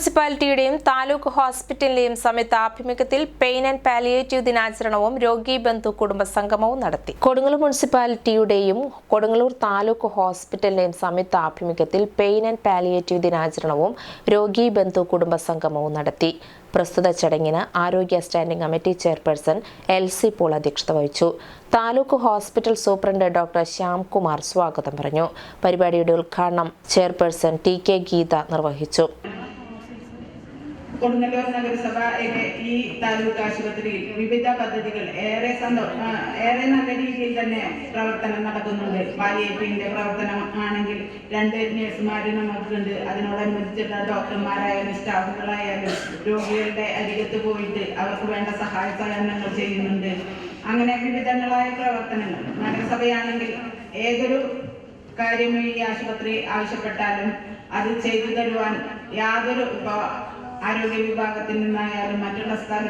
മുനിസിപ്പാലിറ്റിയുടെയും താലൂക്ക് ഹോസ്പിറ്റലിന്റെയും സംയുക്ത ആഭിമുഖ്യത്തിൽ pain and palliative ദിനാചരണവും രോഗി ബന്ധു കുടുംബ സംഗമവും നടത്തി. കൊടുങ്ങല്ലൂർ മുനിസിപ്പാലിറ്റിയുടെയും കൊടുങ്ങല്ലൂർ താലൂക്ക് ഹോസ്പിറ്റലിന്റെയും സംയുക്ത ആഭിമുഖ്യത്തിൽ പെയിൻ ആൻഡ് പാലിയേറ്റീവ് ദിനാചരണവും രോഗി ബന്ധു കുടുംബ സംഗമവും നടത്തി. പ്രസ്തുത ചടങ്ങിന് ആരോഗ്യ standing committee chairperson L C Paul അധ്യക്ഷത വഹിച്ചു. Taluk hospital superintendent doctor Shyamkumar സ്വാഗതം പറഞ്ഞു. പരിപാടിയുടെ ഉദ്ഘാടനം ചെയർപേഴ്സൺ ടി കെ ഗീത നിർവഹിച്ചു. കൊടുങ്ങല്ലൂർ നഗരസഭയിലെ ഈ താലൂക്ക് ആശുപത്രിയിൽ വിവിധ പദ്ധതികൾ ഏറെ സന്തോ ഏറെ നല്ല രീതിയിൽ തന്നെ പ്രവർത്തനം നടക്കുന്നുണ്ട്. പാലിയേറ്റീവിന്റെ പ്രവർത്തനം ആണെങ്കിൽ രണ്ട് നഴ്സുമാര് നമുക്കുണ്ട് അതിനോടനുബന്ധിച്ചുള്ള ഡോക്ടർമാരായാലും സ്റ്റാഫുകളായാലും രോഗികളുടെ അരികത്ത് പോയിട്ട് അവർക്ക് വേണ്ട സഹായ സഹകരണങ്ങൾ ചെയ്യുന്നുണ്ട്. അങ്ങനെ വിവിധങ്ങളായ പ്രവർത്തനങ്ങൾ. നഗരസഭയാണെങ്കിൽ ഏതൊരു കാര്യം ഈ ആശുപത്രി ആവശ്യപ്പെട്ടാലും അത് ചെയ്തു തരുവാൻ യാതൊരു ഇപ്പൊ ആരോഗ്യ വിഭാഗത്തിൽ നിന്നായാലും മറ്റുള്ള സ്ഥല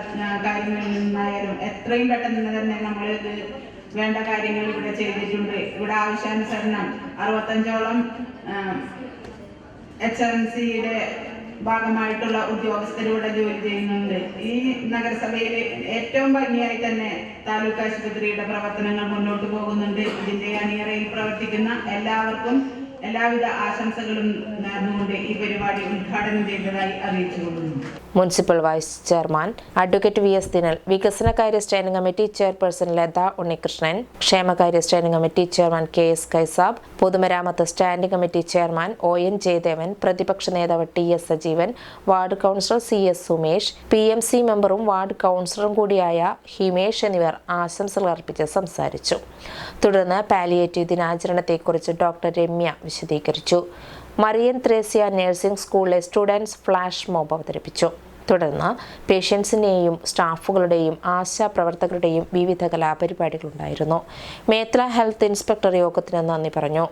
കാര്യങ്ങളിൽ നിന്നായാലും എത്രയും പെട്ടെന്ന് തന്നെ നമ്മൾ ഇത് വേണ്ട കാര്യങ്ങൾ ഇവിടെ ചെയ്തിട്ടുണ്ട്. ഇവിടെ ആവശ്യാനുസരണം അറുപത്തഞ്ചോളം എച്ച് എം സിയുടെ ഭാഗമായിട്ടുള്ള ഉദ്യോഗസ്ഥരിവിടെ ജോലി ചെയ്യുന്നുണ്ട്. ഈ നഗരസഭയിൽ ഏറ്റവും ഭംഗിയായി തന്നെ താലൂക്ക് ആശുപത്രിയുടെ പ്രവർത്തനങ്ങൾ മുന്നോട്ട് പോകുന്നുണ്ട്. ഇതിന്റെ അണിയറയിൽ പ്രവർത്തിക്കുന്ന എല്ലാവർക്കും എല്ലാവിധ ആശംസകളും നേർന്നുകൊണ്ട് ഈ പരിപാടി ഉദ്ഘാടനം ചെയ്തതായി അറിയിച്ചു municipal vice chairman advocate V S Dinal വികസനകാര്യ standing committee chairperson Latha Unnikrishnan ക്ഷേമകാര്യ standing committee chairman K S Kaisab പൊതുമരാമത്ത് standing committee chairman O N Jayadevan പ്രതിപക്ഷ നേതാവ് T S Sajeevan ward councillor C S Sumesh P M C മെമ്പറും ward കൗൺസിലറും കൂടിയായ ഹിമേഷ് എന്നിവർ ആശംസകൾ അർപ്പിച്ച് സംസാരിച്ചു. തുടർന്ന് പാലിയേറ്റീവ് ദിനാചരണത്തെക്കുറിച്ച് ഡോക്ടർ രമ്യ വിശദീകരിച്ചു. മറിയൻ ത്രേസ്യ നഴ്സിംഗ് സ്കൂളിലെ സ്റ്റുഡൻസ് ഫ്ലാഷ് മോബ് അവതരിപ്പിച്ചു. തുടർന്ന് പേഷ്യൻസിന്റെയും സ്റ്റാഫുകളുടെയും ആശാ പ്രവർത്തകരുടെയും വിവിധ കലാപരിപാടികളുണ്ടായിരുന്നു. മേത്ര ഹെൽത്ത് ഇൻസ്പെക്ടർ യോഗത്തിന് നന്ദി പറഞ്ഞു.